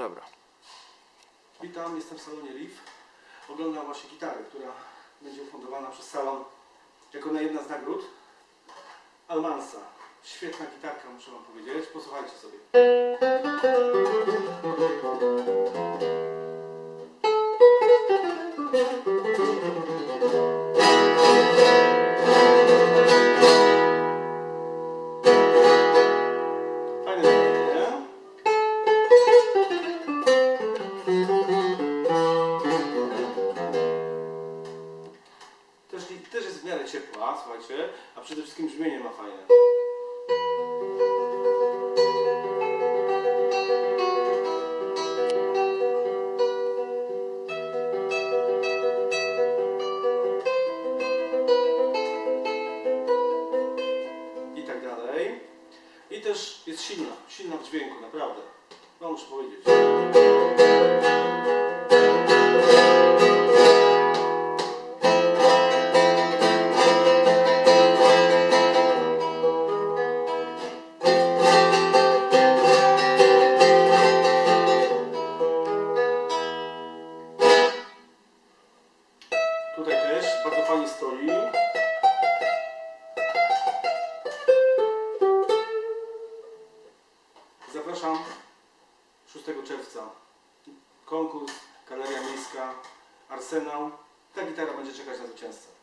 Dobra. Witam, jestem w salonie Riff. Oglądam właśnie gitarę, która będzie ufundowana przez salon jako na jedna z nagród. Almansa. Świetna gitarka, muszę Wam powiedzieć. Posłuchajcie sobie. Jest w miarę ciepła, słuchajcie, a przede wszystkim brzmienie ma fajne. I tak dalej. I też jest silna, silna w dźwięku, naprawdę. No muszę powiedzieć. Tutaj też bardzo fajnie stoi. Zapraszam 6 czerwca. Konkurs, Galeria Miejska, Arsenał. Ta gitara będzie czekać na zwycięzcę.